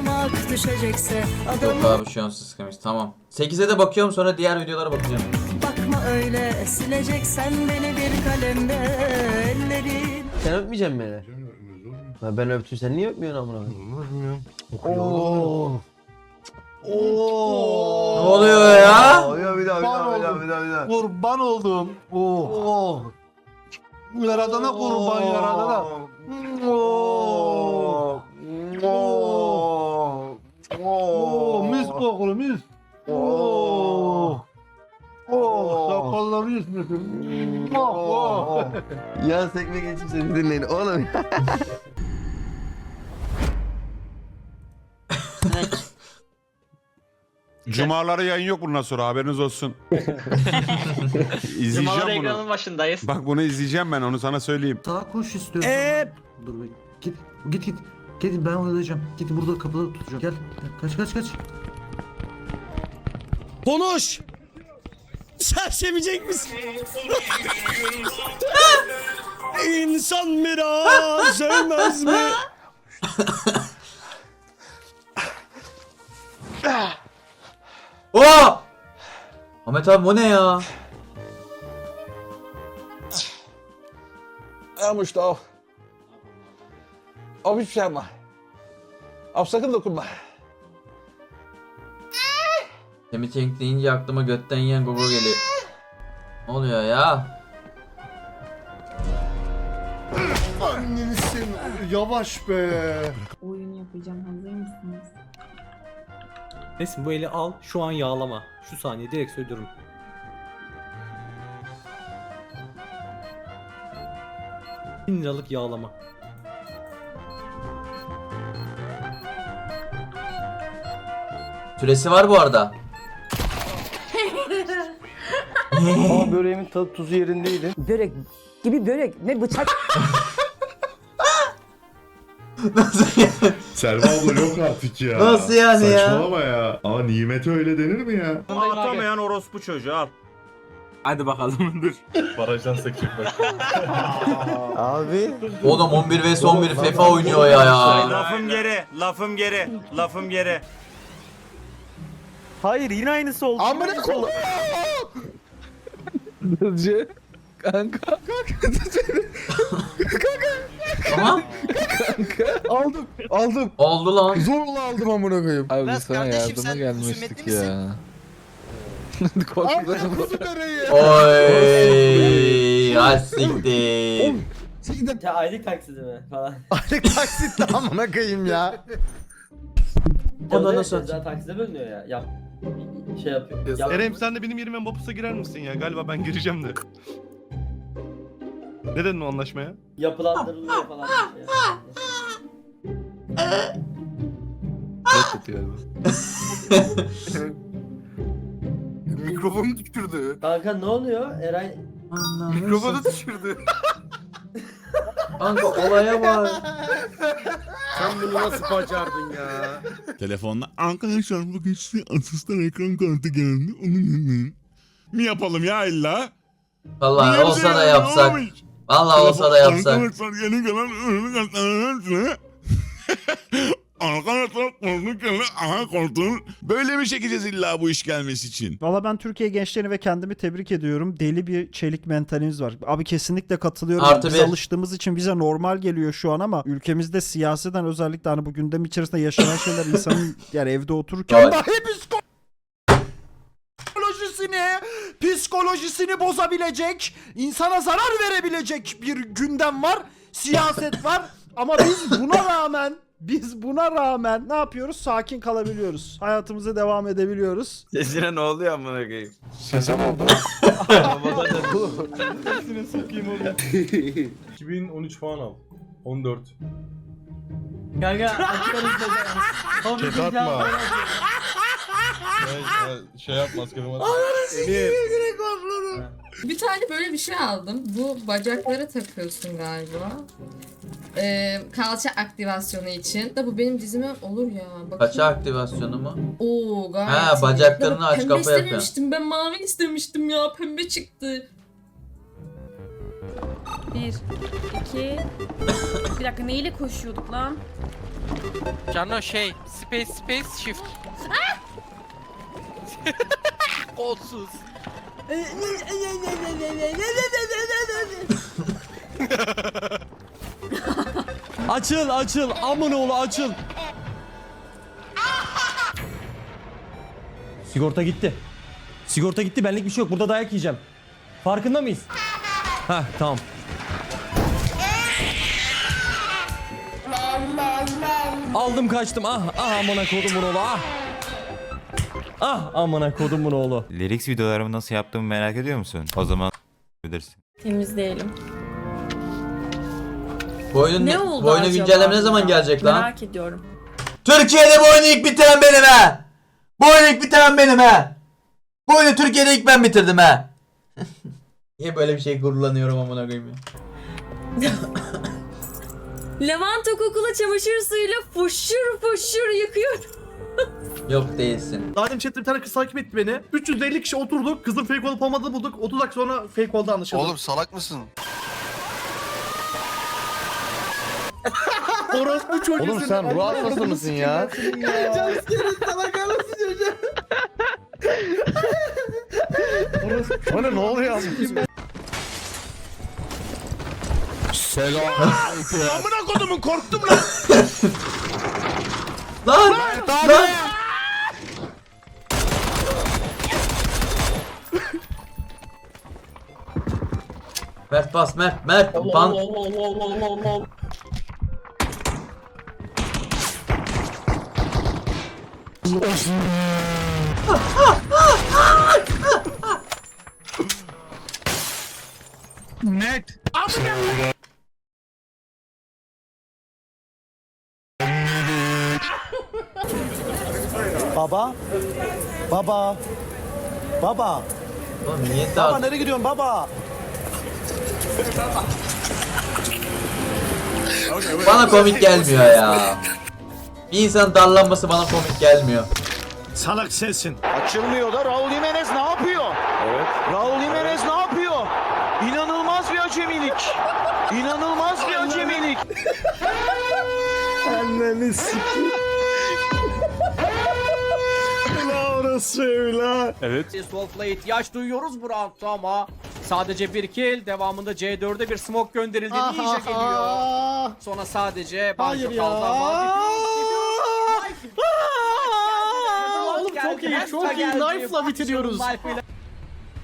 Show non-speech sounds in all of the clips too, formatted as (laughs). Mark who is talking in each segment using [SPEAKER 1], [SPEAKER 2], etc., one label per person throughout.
[SPEAKER 1] ırmak düşecekse
[SPEAKER 2] Yok
[SPEAKER 1] adamı
[SPEAKER 2] abi şu an sıskamış. Tamam. 8'e de bakıyorum sonra diğer videolara bakacağım.
[SPEAKER 1] bakma öyle sileceksen beni bir kalemde ellerin
[SPEAKER 3] Sen öpmeyeceksin beni. Ha ben öptüm sen niye öpmüyorsun amına koyayım? Oo. Oo.
[SPEAKER 2] Ne oluyor ya?
[SPEAKER 3] Ya bir daha bir daha bir daha bir daha bir daha.
[SPEAKER 4] Kurban oldum. Oh.
[SPEAKER 3] Oo.
[SPEAKER 4] Yaradana kurban yaradana.
[SPEAKER 3] Oo. Oo.
[SPEAKER 4] Mis. Oo. Oo, sakalları ismetim. Oh, oh.
[SPEAKER 3] Ya sekme geçip seni dinleyin oğlum. (laughs)
[SPEAKER 5] Cumaları yayın yok bundan sonra haberiniz olsun. (laughs) izleyeceğim
[SPEAKER 6] Cumalar
[SPEAKER 5] bunu.
[SPEAKER 6] ekranın başındayız.
[SPEAKER 5] Bak bunu izleyeceğim ben onu sana söyleyeyim.
[SPEAKER 7] Sağa koş istiyorum. Dur be. Git. Git git. Git ben oyalayacağım. Git burada kapıda tutacağım. Gel. Kaç kaç kaç.
[SPEAKER 8] Konuş. Sersemeyecek misin? (laughs) İnsan biraz (laughs) sevmez mi?
[SPEAKER 2] Oo! Ahmet abi bu ne ya?
[SPEAKER 4] Ya Mustafa. Abi hiçbir şey yapma. Abi sakın dokunma.
[SPEAKER 2] Tank deyince aklıma götten yiyen gogo geliyor. Ne oluyor ya?
[SPEAKER 4] Annenisin. Yavaş be.
[SPEAKER 9] oyun yapacağım. Hazır mısınız?
[SPEAKER 8] Nesin bu eli al şu an yağlama. Şu saniye direkt söylüyorum. Bin liralık yağlama.
[SPEAKER 2] Süresi var bu arada.
[SPEAKER 3] Ama (laughs) böreğimin tadı tuzu yerindeydi.
[SPEAKER 10] Börek gibi börek ne bıçak
[SPEAKER 2] Nasıl yani?
[SPEAKER 11] Selva abla yok artık ya.
[SPEAKER 2] Nasıl yani ya?
[SPEAKER 11] Saçmalama ya. Ama nimete öyle denir mi ya?
[SPEAKER 5] Atamayan orospu çocuğu al.
[SPEAKER 8] Hadi bakalım (laughs) dur.
[SPEAKER 11] Barajdan sekecek bak. (laughs)
[SPEAKER 3] Abi.
[SPEAKER 2] Oğlum 11 vs 11 FIFA oynuyor ya ya.
[SPEAKER 5] Lafım geri, lafım geri, lafım geri.
[SPEAKER 8] Hayır yine aynısı oldu.
[SPEAKER 4] Amına kolu. Hızcı. Kanka.
[SPEAKER 2] Ama
[SPEAKER 4] Aldım. Aldım.
[SPEAKER 2] oldu lan.
[SPEAKER 4] Zorla aldım amına koyayım.
[SPEAKER 7] Abi
[SPEAKER 6] Biraz sana kardeşim, yardıma sen gelmiştik husumetli
[SPEAKER 7] ya.
[SPEAKER 4] Abi kuzu bereyi.
[SPEAKER 2] Oy, asiktir.
[SPEAKER 3] Ya aylık taksidi mi falan. (laughs)
[SPEAKER 4] Aylık taksitle amına koyayım ya.
[SPEAKER 2] O da nasıl atacak?
[SPEAKER 3] takside bölünüyor ya. Yap. Şey yapıyor. Yap.
[SPEAKER 11] Erem sen de benim yerime Mopus'a girer misin ya? Galiba ben gireceğim de. Ne dedin o anlaşmaya?
[SPEAKER 3] Yapılandırılıyor falan. bir şey.
[SPEAKER 4] Mikrofonu tükürdü.
[SPEAKER 3] Kanka ne oluyor? Eray
[SPEAKER 4] Mikrofonu düşürdü. (laughs)
[SPEAKER 2] Kanka olaya bak.
[SPEAKER 4] Sen bunu nasıl başardın ya?
[SPEAKER 5] Telefonla arkadaşlar bugün size asistan ekran kartı geldi. Onu mi yapalım ya illa?
[SPEAKER 2] Vallahi olsa da yapsak. Vallahi olsa da yapsak.
[SPEAKER 5] Arkadaşlar yeni gelen (laughs) ürünü kartlarını Arkadaşlar koltuk geldi. Aha koltuğun. Böyle mi çekeceğiz illa bu iş gelmesi için?
[SPEAKER 8] Valla ben Türkiye gençlerini ve kendimi tebrik ediyorum. Deli bir çelik mentaliniz var. Abi kesinlikle katılıyorum.
[SPEAKER 2] Artı
[SPEAKER 8] Biz
[SPEAKER 2] bir.
[SPEAKER 8] alıştığımız için bize normal geliyor şu an ama ülkemizde siyaseten özellikle hani bu gündem içerisinde yaşanan şeyler (laughs) insanın yani evde otururken
[SPEAKER 2] Evet.
[SPEAKER 8] dahi psikolojisini psikolojisini bozabilecek, insana zarar verebilecek bir gündem var, siyaset var ama biz buna rağmen biz buna rağmen ne yapıyoruz? Sakin kalabiliyoruz. Hayatımıza devam edebiliyoruz.
[SPEAKER 7] Sesine ne oluyor amına koyayım?
[SPEAKER 11] Sese mi oldu?
[SPEAKER 4] 2013 falan (laughs) al. 14.
[SPEAKER 3] Kanka açıklarız
[SPEAKER 11] Kes atma. şey yapma askerim
[SPEAKER 9] Bir tane böyle bir şey aldım. Bu bacaklara takıyorsun galiba. Ee, kalça aktivasyonu için. Da bu benim dizime olur ya. Bakayım.
[SPEAKER 2] Kaça aktivasyonu mu?
[SPEAKER 9] Oo gayet
[SPEAKER 2] Ha, bacaklarını aç,
[SPEAKER 9] pembe
[SPEAKER 2] kafa yapıyor.
[SPEAKER 9] istememiştim. Ben mavi istemiştim ya. Pembe çıktı.
[SPEAKER 12] Bir, iki... (coughs) Bir dakika neyle koşuyorduk lan?
[SPEAKER 13] Cano şey, space space shift. (laughs) Kolsuz. (laughs) (laughs)
[SPEAKER 10] Açıl açıl amın oğlu açıl. Sigorta gitti. Sigorta gitti benlik bir şey yok burada dayak yiyeceğim. Farkında mıyız? Ha tamam. Aldım kaçtım ah ah amına kodumun oğlu ah. Ah amına kodumun oğlu.
[SPEAKER 13] Lyrics videolarımı nasıl yaptığımı merak ediyor musun? O zaman bilirsin.
[SPEAKER 12] Temizleyelim.
[SPEAKER 2] Bu oyunun,
[SPEAKER 12] Ne
[SPEAKER 2] ne-
[SPEAKER 12] oldu
[SPEAKER 2] bu oyunun güncelleme ne zaman gelecek lan?
[SPEAKER 12] Merak ediyorum.
[SPEAKER 2] Türkiye'de bu oyunu ilk bitiren benim he. Bu oyunu ilk bitiren benim he. Bu oyunu Türkiye'de ilk ben bitirdim he. (laughs) Niye böyle bir şey gururlanıyorum amına koyayım ya. (laughs)
[SPEAKER 12] Levent kokulu çamaşır suyuyla fuşur fuşur yıkıyor. (laughs)
[SPEAKER 2] Yok değilsin.
[SPEAKER 14] Daha demin chatte bir tane kız takip etti beni. 350 kişi oturduk. Kızın fake olup olmadığını bulduk. 30 dakika sonra fake oldu anlaşıldı.
[SPEAKER 11] Oğlum salak mısın?
[SPEAKER 14] Orospu çocuğu
[SPEAKER 10] Oğlum sen ruh hastası mısın ya? Bana ne oluyor?
[SPEAKER 5] Amına kodumun korktum lan.
[SPEAKER 2] Lan! Lan! Mert bas Mert Mert pan
[SPEAKER 14] Baba. Baba. Baba.
[SPEAKER 2] Niye daha
[SPEAKER 14] nereye gidiyorsun baba?
[SPEAKER 2] bana komik gelmiyor ya. Bir insanın darlanması bana komik gelmiyor.
[SPEAKER 14] Salak sensin.
[SPEAKER 4] Açılmıyor da Raul Jimenez ne yapıyor? Evet. Raul Jimenez ne yapıyor? İnanılmaz bir acemilik. İnanılmaz bir acemilik.
[SPEAKER 14] Anneni sikeyim. Ulan orası öyle.
[SPEAKER 4] Soulful'a ihtiyaç duyuyoruz bu roundda ama sadece bir kill devamında C4'e bir smoke gönderildi. Ninja geliyor. Sonra sadece Banjo kaldı ama
[SPEAKER 14] Oğlum çok iyi, çok iyi. Knife'la bitiriyoruz.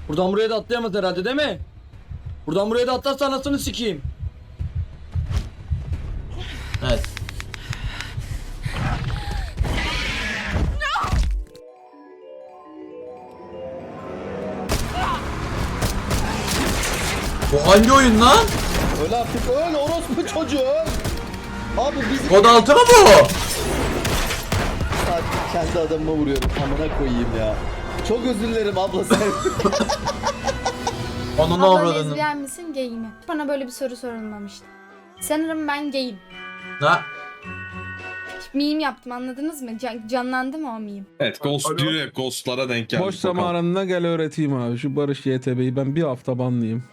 [SPEAKER 10] Buradan buraya da atlayamaz herhalde değil mi? Buradan buraya da atlarsa anasını sikeyim.
[SPEAKER 2] Evet. Bu hangi oyun lan?
[SPEAKER 10] Öyle artık öyle orospu çocuğu. Abi biz
[SPEAKER 2] Kod 6 mı bu?
[SPEAKER 10] Kendi adamıma vuruyorum amına koyayım ya. Çok özür dilerim abla sen. (laughs)
[SPEAKER 2] Onun avradını.
[SPEAKER 12] misin gay mi? Bana böyle bir soru sorulmamıştı. Sanırım ben gayim.
[SPEAKER 2] Ha?
[SPEAKER 12] Meme yaptım anladınız mı? Can- canlandı mı o meme?
[SPEAKER 11] Evet Ghost direkt Ghost'lara denk geldik.
[SPEAKER 5] Boş zamanında gel öğreteyim abi. Şu Barış YTB'yi ben bir hafta banlayayım.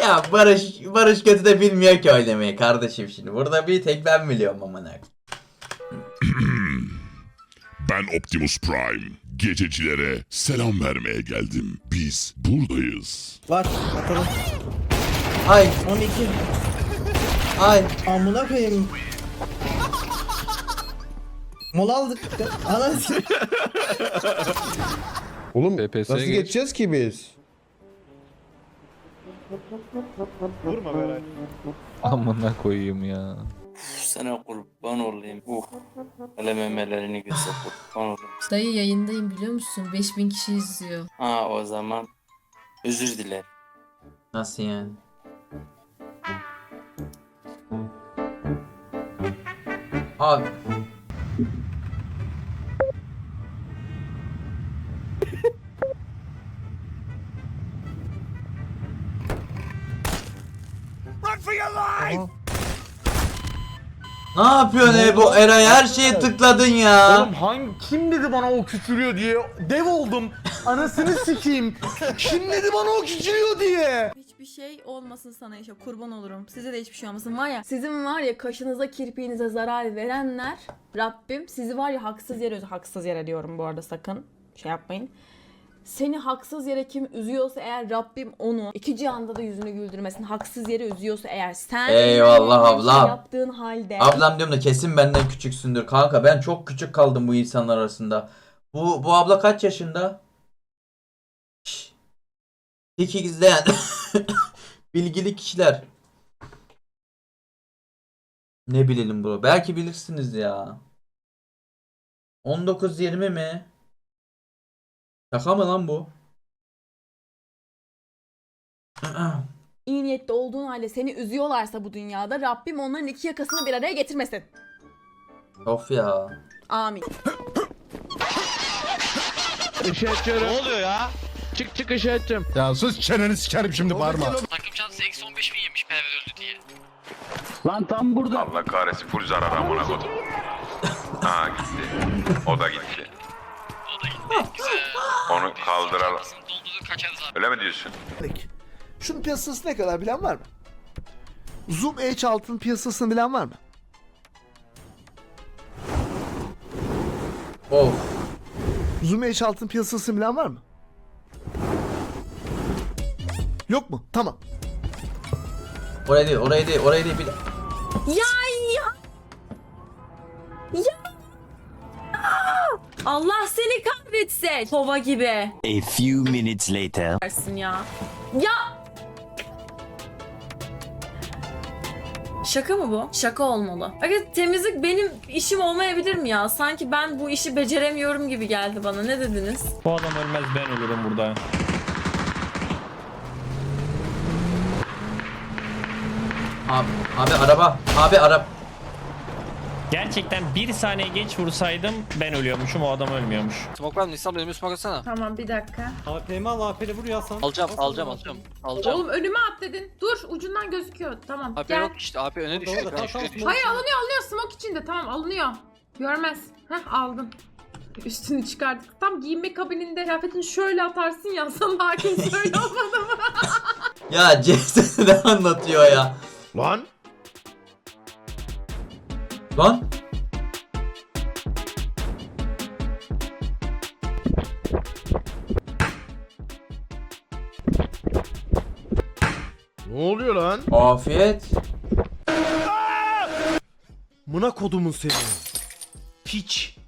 [SPEAKER 2] Ya Barış Barış kötü de bilmiyor ki oynamayı kardeşim şimdi. Burada bir tek ben biliyorum amına. (clears throat)
[SPEAKER 5] Ben Optimus Prime. Gececilere selam vermeye geldim. Biz buradayız.
[SPEAKER 14] Var. Atalım.
[SPEAKER 2] Ay
[SPEAKER 14] 12.
[SPEAKER 2] ay.
[SPEAKER 14] Amına koyayım. Mola aldık. Anasını.
[SPEAKER 10] Oğlum
[SPEAKER 13] PPS'ye
[SPEAKER 10] nasıl
[SPEAKER 13] geç.
[SPEAKER 10] geçeceğiz ki biz?
[SPEAKER 11] Vurma Beray.
[SPEAKER 13] Amına koyayım ya.
[SPEAKER 15] Sana kurban olayım. Uh. Hele memelerini göster kurban olayım.
[SPEAKER 12] Dayı yayındayım biliyor musun? 5000 kişi izliyor.
[SPEAKER 15] Ha o zaman özür dilerim.
[SPEAKER 2] Nasıl yani? Abi. Ne yapıyorsun ey bu Eray her şeye tıkladın ya.
[SPEAKER 16] Oğlum hangi kim dedi bana o küçülüyor diye? Dev oldum. Anasını sikeyim. Kim dedi bana o küçülüyor diye?
[SPEAKER 9] Hiçbir şey olmasın sana işte kurban olurum. Size de hiçbir şey olmasın. Var ya sizin var ya kaşınıza kirpiğinize zarar verenler Rabbim sizi var ya haksız yere haksız yere diyorum bu arada sakın şey yapmayın. Seni haksız yere kim üzüyorsa eğer Rabbim onu iki cihanda da yüzünü güldürmesin. Haksız yere üzüyorsa eğer sen
[SPEAKER 2] Eyvallah
[SPEAKER 9] şeyi
[SPEAKER 2] ablam.
[SPEAKER 9] yaptığın halde
[SPEAKER 2] Ablam diyorum da kesin benden küçüksündür. Kanka ben çok küçük kaldım bu insanlar arasında. Bu bu abla kaç yaşında? Peki izleyen (laughs) bilgili kişiler. Ne bilelim bro. Belki bilirsiniz ya. 19-20 mi? Şaka mı lan bu?
[SPEAKER 9] iyi niyetli olduğun halde seni üzüyorlarsa bu dünyada Rabbim onların iki yakasını bir araya getirmesin.
[SPEAKER 2] of ya.
[SPEAKER 9] Amin.
[SPEAKER 17] Ya sus çeneni sikerim şimdi bağırma.
[SPEAKER 18] Takım çantası eksi 15 bin yemiş Perver öldü diye.
[SPEAKER 6] Allah kahretsin full zarar amına kodum. Aa (laughs) gitti. O da gitti. Onu kaldıralım. Öyle mi diyorsun?
[SPEAKER 16] Şunun piyasası ne kadar bilen var mı? Zoom H6'ın piyasasını bilen var mı?
[SPEAKER 2] Of.
[SPEAKER 16] Zoom H6'ın piyasasını bilen var mı? Yok mu? Tamam.
[SPEAKER 2] Oraya değil, oraya değil, oraya değil. Bir...
[SPEAKER 9] Ya. Allah seni kahretsin. Kova gibi.
[SPEAKER 19] A few minutes later.
[SPEAKER 9] Dersin ya. Ya. Şaka mı bu? Şaka olmalı. Aga temizlik benim işim olmayabilir mi ya? Sanki ben bu işi beceremiyorum gibi geldi bana. Ne dediniz?
[SPEAKER 19] Bu adam ölmez ben ölürüm burada.
[SPEAKER 2] Abi, abi araba, abi araba.
[SPEAKER 19] Gerçekten bir saniye geç vursaydım ben ölüyormuşum o adam ölmüyormuş.
[SPEAKER 18] Smoke var mı? Nisan önümü smoke atsana.
[SPEAKER 9] Tamam bir dakika.
[SPEAKER 16] AP'mi al AP'li vur ya
[SPEAKER 18] Alacağım, alacağım, alacağım. Alacağım.
[SPEAKER 9] önüme at dedin. Dur ucundan gözüküyor. Tamam
[SPEAKER 18] AP yok işte, AP öne düştü. Ben şuraya düştüm.
[SPEAKER 9] Hayır alınıyor alınıyor smoke içinde tamam alınıyor. Görmez. Heh aldın. Üstünü çıkardık. Tam giyinme kabininde kıyafetini şöyle atarsın ya sana hakim (laughs) söyle olmadı mı?
[SPEAKER 2] Ya CS ne anlatıyor ya?
[SPEAKER 17] Lan.
[SPEAKER 2] Lan.
[SPEAKER 17] Ne oluyor lan?
[SPEAKER 2] Afiyet.
[SPEAKER 16] Mına kodumun seni. Piç.